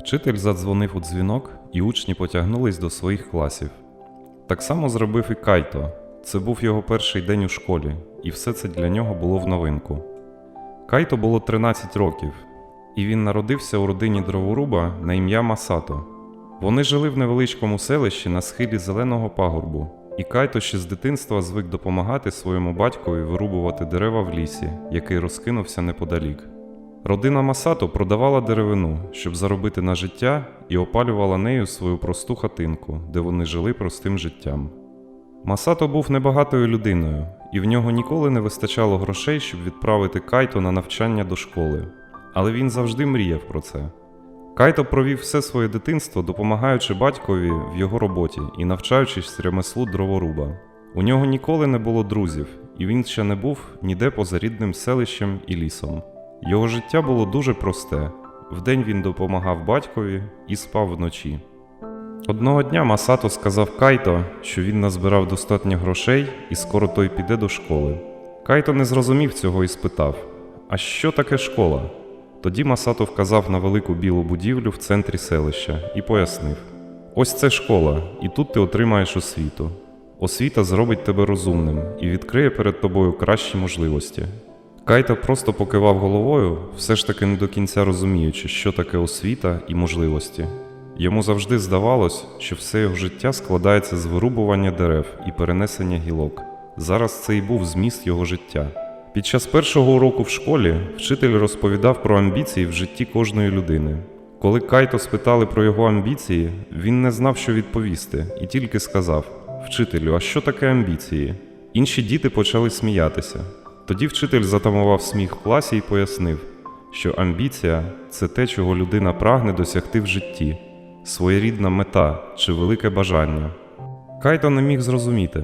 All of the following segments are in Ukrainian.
Вчитель задзвонив у дзвінок, і учні потягнулись до своїх класів. Так само зробив і Кайто. Це був його перший день у школі, і все це для нього було в новинку. Кайто було 13 років, і він народився у родині дроворуба на ім'я Масато. Вони жили в невеличкому селищі на схилі зеленого пагорбу, і Кайто ще з дитинства звик допомагати своєму батькові вирубувати дерева в лісі, який розкинувся неподалік. Родина Масато продавала деревину, щоб заробити на життя, і опалювала нею свою просту хатинку, де вони жили простим життям. Масато був небагатою людиною, і в нього ніколи не вистачало грошей, щоб відправити Кайто на навчання до школи. Але він завжди мріяв про це. Кайто провів все своє дитинство, допомагаючи батькові в його роботі і навчаючись ремеслу дроворуба. У нього ніколи не було друзів, і він ще не був ніде поза рідним селищем і лісом. Його життя було дуже просте. Вдень він допомагав батькові і спав вночі. Одного дня Масато сказав Кайто, що він назбирав достатньо грошей і скоро той піде до школи. Кайто не зрозумів цього і спитав: А що таке школа? Тоді Масато вказав на велику білу будівлю в центрі селища і пояснив: Ось це школа, і тут ти отримаєш освіту. Освіта зробить тебе розумним і відкриє перед тобою кращі можливості. Кайта просто покивав головою, все ж таки не до кінця розуміючи, що таке освіта і можливості. Йому завжди здавалось, що все його життя складається з вирубування дерев і перенесення гілок. Зараз це і був зміст його життя. Під час першого уроку в школі вчитель розповідав про амбіції в житті кожної людини. Коли Кайто спитали про його амбіції, він не знав, що відповісти, і тільки сказав: Вчителю, а що таке амбіції? Інші діти почали сміятися. Тоді вчитель затамував сміх в класі і пояснив, що амбіція це те, чого людина прагне досягти в житті, своєрідна мета чи велике бажання. Кайто не міг зрозуміти.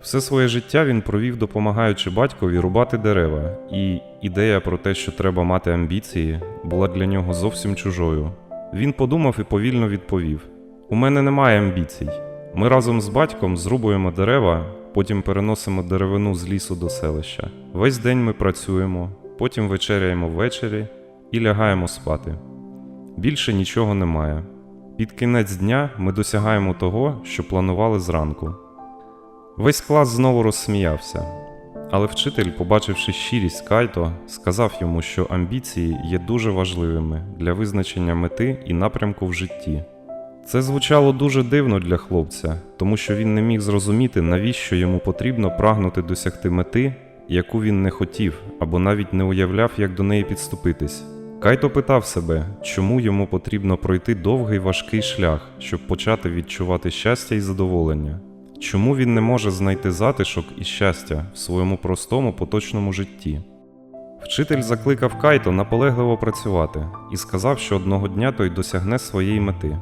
Все своє життя він провів, допомагаючи батькові рубати дерева, і ідея про те, що треба мати амбіції, була для нього зовсім чужою. Він подумав і повільно відповів: У мене немає амбіцій. Ми разом з батьком зрубуємо дерева, потім переносимо деревину з лісу до селища. Весь день ми працюємо, потім вечеряємо ввечері і лягаємо спати. Більше нічого немає. Під кінець дня ми досягаємо того, що планували зранку. Весь клас знову розсміявся, але вчитель, побачивши щирість Кайто, сказав йому, що амбіції є дуже важливими для визначення мети і напрямку в житті. Це звучало дуже дивно для хлопця, тому що він не міг зрозуміти, навіщо йому потрібно прагнути досягти мети, яку він не хотів або навіть не уявляв, як до неї підступитись. Кайто питав себе, чому йому потрібно пройти довгий важкий шлях, щоб почати відчувати щастя і задоволення. Чому він не може знайти затишок і щастя в своєму простому поточному житті? Вчитель закликав Кайто наполегливо працювати і сказав, що одного дня той досягне своєї мети.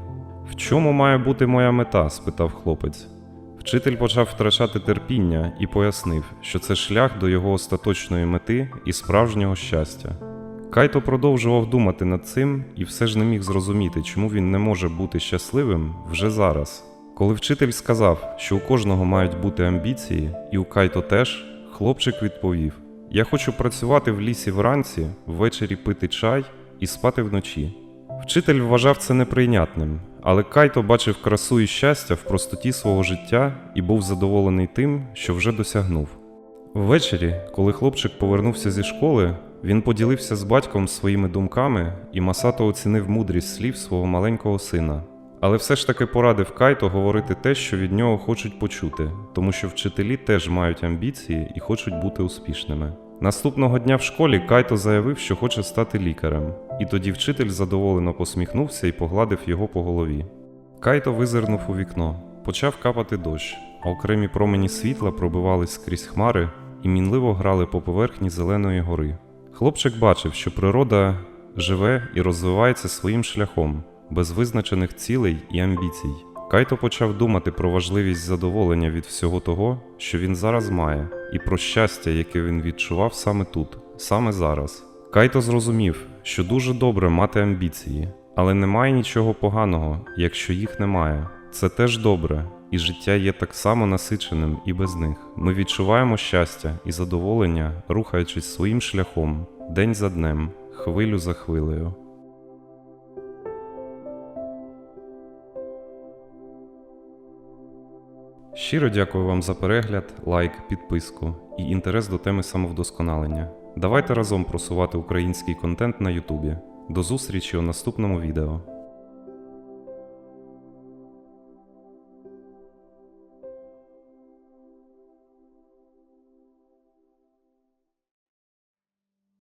В чому має бути моя мета? спитав хлопець. Вчитель почав втрачати терпіння і пояснив, що це шлях до його остаточної мети і справжнього щастя. Кайто продовжував думати над цим і все ж не міг зрозуміти, чому він не може бути щасливим вже зараз. Коли вчитель сказав, що у кожного мають бути амбіції, і у Кайто теж, хлопчик відповів: Я хочу працювати в лісі вранці, ввечері пити чай і спати вночі. Вчитель вважав це неприйнятним, але Кайто бачив красу і щастя в простоті свого життя і був задоволений тим, що вже досягнув. Ввечері, коли хлопчик повернувся зі школи, він поділився з батьком своїми думками, і Масато оцінив мудрість слів свого маленького сина. Але все ж таки порадив Кайто говорити те, що від нього хочуть почути, тому що вчителі теж мають амбіції і хочуть бути успішними. Наступного дня в школі Кайто заявив, що хоче стати лікарем, і тоді вчитель задоволено посміхнувся і погладив його по голові. Кайто визирнув у вікно, почав капати дощ, а окремі промені світла пробивались скрізь хмари і мінливо грали по поверхні зеленої гори. Хлопчик бачив, що природа живе і розвивається своїм шляхом, без визначених цілей і амбіцій. Кайто почав думати про важливість задоволення від всього того, що він зараз має, і про щастя, яке він відчував саме тут, саме зараз. Кайто зрозумів, що дуже добре мати амбіції, але немає нічого поганого, якщо їх немає. Це теж добре, і життя є так само насиченим і без них. Ми відчуваємо щастя і задоволення, рухаючись своїм шляхом, день за днем, хвилю за хвилею. Щиро дякую вам за перегляд, лайк, підписку і інтерес до теми самовдосконалення. Давайте разом просувати український контент на Ютубі. До зустрічі у наступному відео.